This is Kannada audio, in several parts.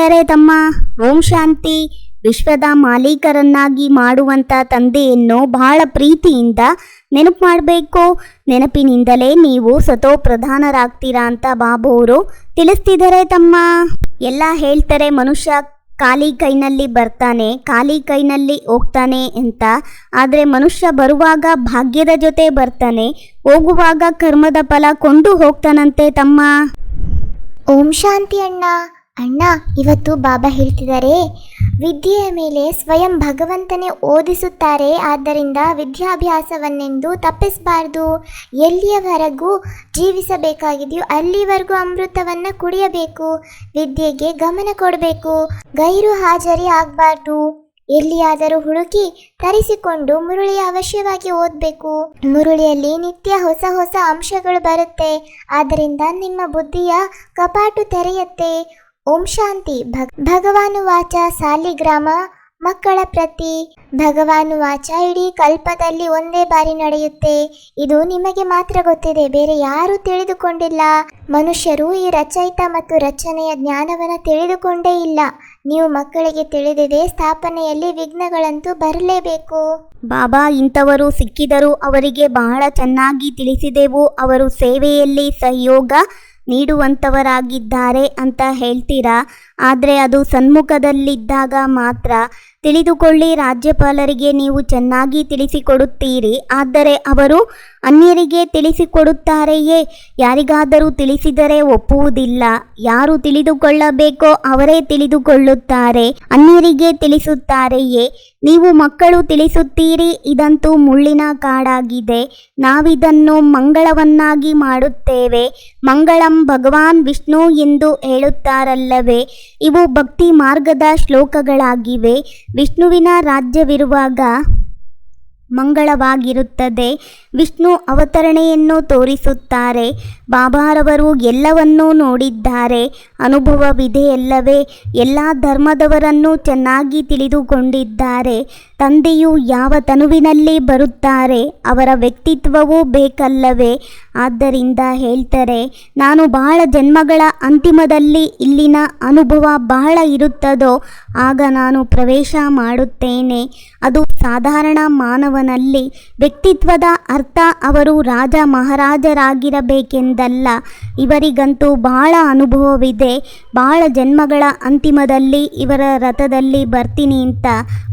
ಗೆಳೆಯರೇ ತಮ್ಮ ಓಂ ಶಾಂತಿ ವಿಶ್ವದ ಮಾಲೀಕರನ್ನಾಗಿ ಮಾಡುವಂತ ತಂದೆಯನ್ನು ಬಹಳ ಪ್ರೀತಿಯಿಂದ ನೆನಪು ಮಾಡಬೇಕು. ನೆನಪಿನಿಂದಲೇ ನೀವು ಸತೋ ಪ್ರಧಾನರಾಗ್ತೀರಾ ಅಂತ ಬಾಬು ಅವರು ತಿಳಿಸ್ತಿದ್ದಾರೆ ತಮ್ಮ. ಎಲ್ಲ ಹೇಳ್ತಾರೆ, ಮನುಷ್ಯ ಖಾಲಿ ಕೈನಲ್ಲಿ ಬರ್ತಾನೆ, ಖಾಲಿ ಕೈನಲ್ಲಿ ಹೋಗ್ತಾನೆ ಅಂತ. ಆದರೆ ಮನುಷ್ಯ ಬರುವಾಗ ಭಾಗ್ಯದ ಜೊತೆ ಬರ್ತಾನೆ, ಹೋಗುವಾಗ ಕರ್ಮದ ಫಲ ಕೊಂಡು ಹೋಗ್ತಾನಂತೆ ತಮ್ಮ. ಓಂ ಶಾಂತಿ ಅಣ್ಣ. ಅಣ್ಣ, ಇವತ್ತು ಬಾಬಾ ಹೇಳ್ತಿದ್ದಾರೆ ವಿದ್ಯೆಯ ಮೇಲೆ ಸ್ವಯಂ ಭಗವಂತನೇ ಓದಿಸುತ್ತಾರೆ, ಆದ್ದರಿಂದ ವಿದ್ಯಾಭ್ಯಾಸವನ್ನೆಂದು ತಪ್ಪಿಸಬಾರ್ದು. ಎಲ್ಲಿಯವರೆಗೂ ಜೀವಿಸಬೇಕಾಗಿದೆಯೋ ಅಲ್ಲಿವರೆಗೂ ಅಮೃತವನ್ನು ಕುಡಿಯಬೇಕು, ವಿದ್ಯೆಗೆ ಗಮನ ಕೊಡಬೇಕು, ಗೈರು ಹಾಜರಿ ಆಗಬಾರ್ದು. ಎಲ್ಲಿಯಾದರೂ ಹುಡುಕಿ ತರಿಸಿಕೊಂಡು ಮುರುಳಿ ಅವಶ್ಯವಾಗಿ ಓದಬೇಕು. ಮುರುಳಿಯಲ್ಲಿ ನಿತ್ಯ ಹೊಸ ಹೊಸ ಅಂಶಗಳು ಬರುತ್ತೆ, ಆದ್ದರಿಂದ ನಿಮ್ಮ ಬುದ್ಧಿಯ ಕಪಾಟು ತೆರೆಯುತ್ತೆ. ಓಂ ಶಾಂತಿ. ಭಗ್ ಭಗವಾನು ವಾಚ ಸಾಲಿಗ್ರಾಮ. ಮಕ್ಕಳ ಪ್ರತಿ ಭಗವಾನು ವಾಚ ಇಡೀ ಕಲ್ಪದಲ್ಲಿ ಒಂದೇ ಬಾರಿ ನಡೆಯುತ್ತೆ. ಇದು ನಿಮಗೆ ಮಾತ್ರ ಗೊತ್ತಿದೆ, ಬೇರೆ ಯಾರೂ ತಿಳಿದುಕೊಂಡಿಲ್ಲ. ಮನುಷ್ಯರು ಈ ರಚಯಿತ ಮತ್ತು ರಚನೆಯ ಜ್ಞಾನವನ್ನು ತಿಳಿದುಕೊಂಡೇ ಇಲ್ಲ. ನೀವು ಮಕ್ಕಳಿಗೆ ತಿಳಿದಿದೆ, ಸ್ಥಾಪನೆಯಲ್ಲಿ ವಿಘ್ನಗಳಂತೂ ಬರಲೇಬೇಕು. ಬಾಬಾ, ಇಂಥವರು ಸಿಕ್ಕಿದರು ಅವರಿಗೆ ಬಹಳ ಚೆನ್ನಾಗಿ ತಿಳಿಸಿದೆವು. ಅವರು ಸೇವೆಯಲ್ಲಿ ಸಹಯೋಗ ನೀಡುವಂಥವರಾಗಿದ್ದಾರೆ ಅಂತ ಹೇಳ್ತೀರಾ? ಆದರೆ ಅದು ಸನ್ಮುಖದಲ್ಲಿದ್ದಾಗ ಮಾತ್ರ ತಿಳಿದುಕೊಳ್ಳಿ, ರಾಜ್ಯಪಾಲರಿಗೆ ನೀವು ಚೆನ್ನಾಗಿ ತಿಳಿಸಿಕೊಡುತ್ತೀರಿ. ಆದರೆ ಅವರು ಅನ್ಯರಿಗೆ ತಿಳಿಸಿಕೊಡುತ್ತಾರೆಯೇ? ಯಾರಿಗಾದರೂ ತಿಳಿಸಿದರೆ ಒಪ್ಪುವುದಿಲ್ಲ. ಯಾರು ತಿಳಿದುಕೊಳ್ಳಬೇಕೋ ಅವರೇ ತಿಳಿದುಕೊಳ್ಳುತ್ತಾರೆ. ಅನ್ಯರಿಗೆ ತಿಳಿಸುತ್ತಾರೆಯೇ? ನೀವು ಮಕ್ಕಳು ತಿಳಿಸುತ್ತೀರಿ, ಇದಂತೂ ಮುಳ್ಳಿನ ಕಾಡಾಗಿದೆ. ನಾವಿದನ್ನು ಮಂಗಳವನ್ನಾಗಿ ಮಾಡುತ್ತೇವೆ. ಮಂಗಳಂ ಭಗವಾನ್ ವಿಷ್ಣು ಎಂದು ಹೇಳುತ್ತಾರಲ್ಲವೇ? ಇವು ಭಕ್ತಿ ಮಾರ್ಗದ ಶ್ಲೋಕಗಳಾಗಿವೆ. ವಿಷ್ಣುವಿನ ರಾಜ್ಯವಿರುವಾಗ ಮಂಗಳವಾಗಿರುತ್ತದೆ. ವಿಷ್ಣು ಅವತರಣೆಯನ್ನು ತೋರಿಸುತ್ತಾರೆ. ಬಾಬಾರವರು ಎಲ್ಲವನ್ನೂ ನೋಡಿದ್ದಾರೆ. ಅನುಭವವಿದೆಯಲ್ಲವೇ? ಎಲ್ಲ ಧರ್ಮದವರನ್ನು ಚೆನ್ನಾಗಿ ತಿಳಿದುಕೊಂಡಿದ್ದಾರೆ. ತಂದೆಯು ಯಾವ ತನುವಿನಲ್ಲಿ ಬರುತ್ತಾರೆ? ಅವರ ವ್ಯಕ್ತಿತ್ವವೂ ಬೇಕಲ್ಲವೇ? ಆದ್ದರಿಂದ ಹೇಳ್ತಾರೆ, ನಾನು ಬಹಳ ಜನ್ಮಗಳ ಅಂತಿಮದಲ್ಲಿ ಇಲ್ಲಿನ ಅನುಭವ ಬಹಳ ಇರುತ್ತದೋ? ಆಗ ನಾನು ಪ್ರವೇಶ ಮಾಡುತ್ತೇನೆ. ಅದು ಸಾಧಾರಣ ಮಾನವನಲ್ಲಿ ವ್ಯಕ್ತಿತ್ವದ ಅರ್ಥ ಅವರು ರಾಜ ಮಹಾರಾಜರಾಗಿರಬೇಕೆಂದಲ್ಲ. ಇವರಿಗಂತೂ ಬಹಳ ಅನುಭವವಿದೆ. ಬಹಳ ಜನ್ಮಗಳ ಅಂತಿಮದಲ್ಲಿ ಇವರ ರಥದಲ್ಲಿ ಬರ್ತೀನಿ ಅಂತ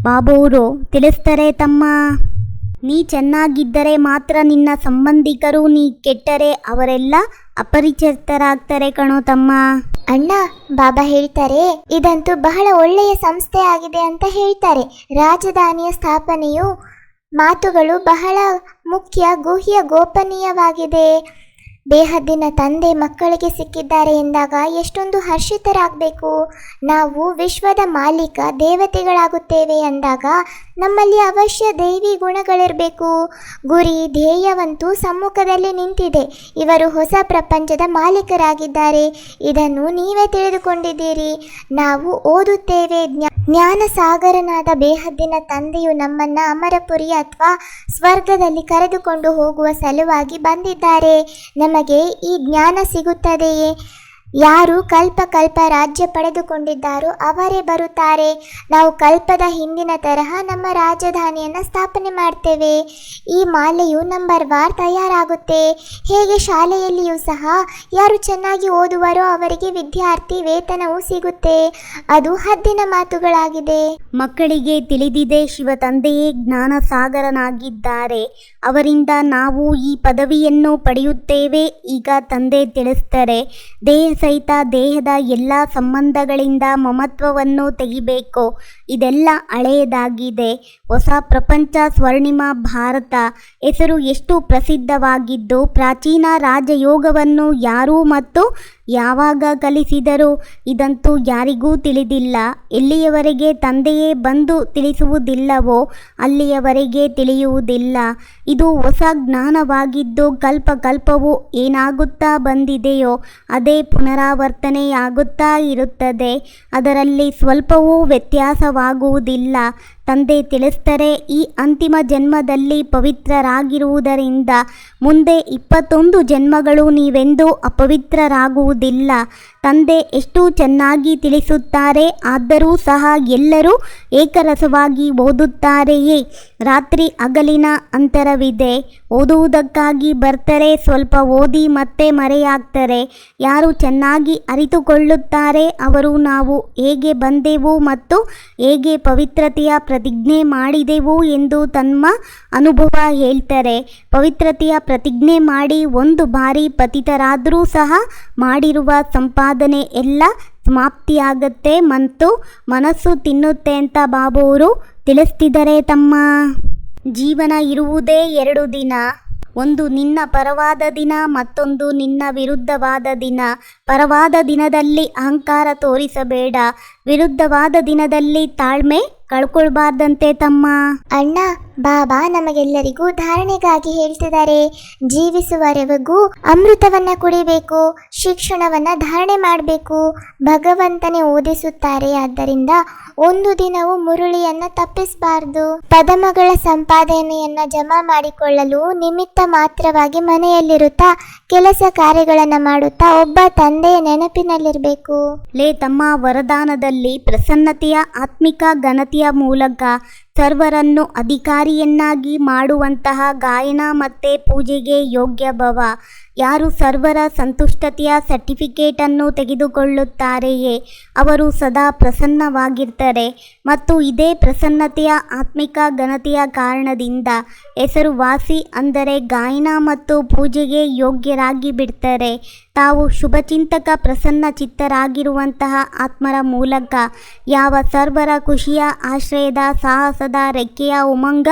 ಬಾಬೂರು, ತಿಳಿಸ್ತಾರೆ ತಮ್ಮ. ನೀ ಚೆನ್ನಾಗಿದ್ದರೆ ಮಾತ್ರ ನಿನ್ನ ಸಂಬಂಧಿಕರು, ನೀ ಕೆಟ್ಟರೆ ಅವರೆಲ್ಲ ಅಪರಿಚಿತರಾಗ್ತಾರೆ ಕಣೋ ತಮ್ಮ. ಅಣ್ಣ, ಬಾಬಾ ಹೇಳ್ತಾರೆ, ಇದಂತೂ ಬಹಳ ಒಳ್ಳೆಯ ಸಂಸ್ಥೆ ಆಗಿದೆ ಅಂತ ಹೇಳ್ತಾರೆ. ರಾಜಧಾನಿಯ ಸ್ಥಾಪನೆಯು ಮಾತುಗಳು ಬಹಳ ಮುಖ್ಯ, ಗುಹ್ಯ ಗೋಪನೀಯವಾಗಿದೆ. ಬೇಹದ್ದಿನ ತಂದೆ ಮಕ್ಕಳಿಗೆ ಸಿಕ್ಕಿದ್ದಾರೆ ಎಂದಾಗ ಎಷ್ಟೊಂದು ಹರ್ಷಿತರಾಗಬೇಕು. ನಾವು ವಿಶ್ವದ ಮಾಲೀಕ, ದೇವತೆಗಳಾಗುತ್ತೇವೆ ಎಂದಾಗ ನಮ್ಮಲ್ಲಿ ಅವಶ್ಯ ದೈವಿ ಗುಣಗಳಿರಬೇಕು. ಗುರಿ ಧ್ಯೇಯವಂತೂ ಸಮ್ಮುಖದಲ್ಲಿ ನಿಂತಿದೆ. ಇವರು ಹೊಸ ಪ್ರಪಂಚದ ಮಾಲೀಕರಾಗಿದ್ದಾರೆ. ಇದನ್ನು ನೀವೇ ತಿಳಿದುಕೊಂಡಿದ್ದೀರಿ. ನಾವು ಓದುತ್ತೇವೆ ಜ್ಞಾ ಜ್ಞಾನ ಸಾಗರನಾದ ಬೇಹದ್ದಿನ ತಂದೆಯು ನಮ್ಮನ್ನ ಅಮರಪುರಿ ಅಥವಾ ಸ್ವರ್ಗದಲ್ಲಿ ಕರೆದುಕೊಂಡು ಹೋಗುವ ಸಲುವಾಗಿ ಬಂದಿದ್ದಾರೆ. ನಮಗೆ ಈ ಜ್ಞಾನ ಸಿಗುತ್ತದೆಯೇ? ಯಾರು ಕಲ್ಪ ಕಲ್ಪ ರಾಜ್ಯ ಪಡೆದುಕೊಂಡಿದ್ದಾರೋ ಅವರೇ ಬರುತ್ತಾರೆ. ನಾವು ಕಲ್ಪದ ಹಿಂದಿನ ತರಹ ನಮ್ಮ ರಾಜಧಾನಿಯನ್ನು ಸ್ಥಾಪನೆ ಮಾಡ್ತೇವೆ. ಈ ಮಾಲೆಯು ನಂಬರ್ ವಾರ್ ತಯಾರಾಗುತ್ತೆ. ಹೇಗೆ ಶಾಲೆಯಲ್ಲಿಯೂ ಸಹ ಯಾರು ಚೆನ್ನಾಗಿ ಓದುವರೋ ಅವರಿಗೆ ವಿದ್ಯಾರ್ಥಿ ವೇತನವೂ ಸಿಗುತ್ತೆ. ಅದು ಹದ್ದಿನ ಮಾತುಗಳಾಗಿದೆ. ಮಕ್ಕಳಿಗೆ ತಿಳಿದಿದೆ ಶಿವ ತಂದೆಯೇ ಜ್ಞಾನ ಸಾಗರನಾಗಿದ್ದಾರೆ ಅವರಿಂದ ನಾವು ಈ ಪದವಿಯನ್ನು ಪಡೆಯುತ್ತೇವೆ. ಈಗ ತಂದೆ ತಿಳಿಸ್ತಾರೆ, ದೇಹ ಸಹಿತ ದೇಹದ ಎಲ್ಲ ಸಂಬಂಧಗಳಿಂದ ಮಮತ್ವವನ್ನು ತೆಗಿಬೇಕು. ಇದೆಲ್ಲ ಹಳೆಯದಾಗಿದೆ. ಹೊಸ ಪ್ರಪಂಚ, ಸ್ವರ್ಣಿಮ ಭಾರತ. ಹೆಸರು ಎಷ್ಟು ಪ್ರಸಿದ್ಧವಾಗಿದ್ದು, ಪ್ರಾಚೀನ ರಾಜಯೋಗವನ್ನು ಯಾರು ಮತ್ತು ಯಾವಾಗ ಕಲಿಸಿದರು, ಇದಂತೂ ಯಾರಿಗೂ ತಿಳಿದಿಲ್ಲ. ಎಲ್ಲಿಯವರೆಗೆ ತಂದೆಯೇ ಬಂದು ತಿಳಿಸುವುದಿಲ್ಲವೋ, ಅಲ್ಲಿಯವರೆಗೆ ತಿಳಿಯುವುದಿಲ್ಲ. ಇದು ಹೊಸ ಜ್ಞಾನವಾಗಿದ್ದು ಕಲ್ಪ ಕಲ್ಪವು ಏನಾಗುತ್ತಾ ಬಂದಿದೆಯೋ, ಅದೇ ಪುನರಾವರ್ತನೆಯಾಗುತ್ತಾ ಇರುತ್ತದೆ. ಅದರಲ್ಲಿ ಸ್ವಲ್ಪವೂ ವ್ಯತ್ಯಾಸವಾಗುವುದಿಲ್ಲ ತಂದೆ ತಿಳಿಸ್ತಾರೆ, ಈ ಅಂತಿಮ ಜನ್ಮದಲ್ಲಿ ಪವಿತ್ರರಾಗಿರುವುದರಿಂದ ಮುಂದೆ ಇಪ್ಪತ್ತೊಂದು ಜನ್ಮಗಳು ನೀವೆಂದೂ ಅಪವಿತ್ರರಾಗುವುದಿಲ್ಲ. ತಂದೆ ಎಷ್ಟು ಚೆನ್ನಾಗಿ ತಿಳಿಸುತ್ತಾರೆ, ಆದರೂ ಸಹ ಎಲ್ಲರೂ ಏಕರಸವಾಗಿ ಓದುತ್ತಾರೆಯೇ. ರಾತ್ರಿ ಹಗಲಿನ ಅಂತರವಿದೆ. ಓದುವುದಕ್ಕಾಗಿ ಬರ್ತಾರೆ, ಸ್ವಲ್ಪ ಓದಿ ಮತ್ತೆ ಮರೆಯಾಗ್ತಾರೆ. ಯಾರು ಚೆನ್ನಾಗಿ ಅರಿತುಕೊಳ್ಳುತ್ತಾರೆ, ಅವರು ನಾವು ಹೇಗೆ ಬಂದೆವು ಮತ್ತು ಹೇಗೆ ಪವಿತ್ರತೆಯ ಪ್ರತಿಜ್ಞೆ ಮಾಡಿದೆವು ಎಂದು ತಮ್ಮ ಅನುಭವ ಹೇಳ್ತಾರೆ. ಪವಿತ್ರತೆಯ ಪ್ರತಿಜ್ಞೆ ಮಾಡಿ ಒಂದು ಬಾರಿ ಪತಿತರಾದರೂ ಸಹ ಮಾಡಿರುವ ಸಂಪಾದನೆ ಎಲ್ಲ ಸಮಾಪ್ತಿಯಾಗತ್ತೆ ಮತ್ತು ಮನಸ್ಸು ತಿನ್ನುತ್ತೆ ಅಂತ ಬಾಬು ಅವರು ತಿಳಿಸ್ತಿದ್ದಾರೆ ತಮ್ಮ. ಜೀವನ ಇರುವುದೇ ಎರಡು ದಿನ. ಒಂದು ನಿನ್ನ ಪರವಾದ ದಿನ, ಮತ್ತೊಂದು ನಿನ್ನ ವಿರುದ್ಧವಾದ ದಿನ. ಪರವಾದ ದಿನದಲ್ಲಿ ಅಹಂಕಾರ ತೋರಿಸಬೇಡ. ವಿರುದ್ಧವಾದ ದಿನದಲ್ಲಿ ತಾಳ್ಮೆ ಕಳ್ಕೊಳ್ಬಾರ್ದಂತೆ ತಮ್ಮ. ಅಣ್ಣ, ಬಾಬಾ ನಮಗೆಲ್ಲರಿಗೂ ಧಾರಣೆಗಾಗಿ ಹೇಳ್ತಿದ್ದಾರೆ. ಜೀವಿಸುವರೆಗೂ ಅಮೃತವನ್ನ ಕುಡಿಬೇಕು, ಶಿಕ್ಷಣವನ್ನ ಧಾರಣೆ ಮಾಡಬೇಕು. ಭಗವಂತನೇ ಓದಿಸುತ್ತಾರೆ. ಆದ್ದರಿಂದ ಒಂದು ದಿನವೂ ಮುರುಳಿಯನ್ನ ತಪ್ಪಿಸಬಾರದು. ಪದಮಗಳ ಸಂಪಾದನೆಯನ್ನ ಜಮಾ ಮಾಡಿಕೊಳ್ಳಲು ನಿಮಿತ್ತ ಮಾತ್ರವಾಗಿ ಮನೆಯಲ್ಲಿರುತ್ತಾ ಕೆಲಸ ಕಾರ್ಯಗಳನ್ನ ಮಾಡುತ್ತಾ ಒಬ್ಬ ತಂದೆಯ ನೆನಪಿನಲ್ಲಿರಬೇಕು. ಲೇ ತಮ್ಮ ವರದಾನದಲ್ಲಿ ಪ್ರಸನ್ನತೆಯ, ಆತ್ಮಿಕ ಘನತೆಯ ಮೂಲಕ ಸರ್ವರನ್ನು ಅಧಿಕಾರಿಯನ್ನಾಗಿ ಮಾಡುವಂತಹ ಗಾಯನ ಮತ್ತು ಪೂಜೆಗೆ ಯೋಗ್ಯ ಭವ. ಯಾರು ಸರ್ವರ ಸಂತುಷ್ಟತೆಯ ಸರ್ಟಿಫಿಕೇಟನ್ನು ತೆಗೆದುಕೊಳ್ಳುತ್ತಾರೆಯೇ, ಅವರು ಸದಾ ಪ್ರಸನ್ನವಾಗಿರ್ತಾರೆ. ಮತ್ತು ಇದೇ ಪ್ರಸನ್ನತೆಯ, ಆತ್ಮಿಕ ಘನತೆಯ ಕಾರಣದಿಂದ ಹೆಸರುವಾಸಿ ಅಂದರೆ ಗಾಯನ ಮತ್ತು ಪೂಜೆಗೆ ಯೋಗ್ಯರಾಗಿ ಬಿಡ್ತಾರೆ. ತಾವು ಶುಭಚಿಂತಕ ಪ್ರಸನ್ನ ಚಿತ್ತರಾಗಿರುವಂತಹ ಆತ್ಮರ ಮೂಲಕ ಯಾವ ಸರ್ವರ ಖುಷಿಯ, ಆಶ್ರಯದ, ಸಾಹಸದ, ರೆಕ್ಕೆಯ, ಉಮಂಗ,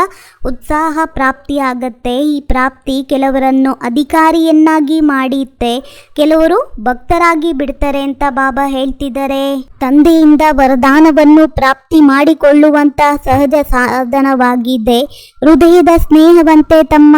ಉತ್ಸಾಹ ಪ್ರಾಪ್ತಿಯಾಗತ್ತೆ. ಈ ಪ್ರಾಪ್ತಿ ಕೆಲವರನ್ನು ಅಧಿಕಾರಿಯನ್ನಾಗಿ ಮಾಡಿತ್ತೆ. ಕೆಲವರು ಭಕ್ತರಾಗಿ ಬಿಡ್ತಾರೆ ಅಂತ ಬಾಬಾ ಹೇಳ್ತಿದ್ದಾರೆ. ತಂದೆಯಿಂದ ವರದಾನವನ್ನು ಪ್ರಾಪ್ತಿ ಮಾಡಿಕೊಳ್ಳುವಂತಹ ಸಹಜ ಸಾಧನವಾಗಿದೆ. ಹೃದಯದ ಸ್ನೇಹವಂತೆ ತಮ್ಮ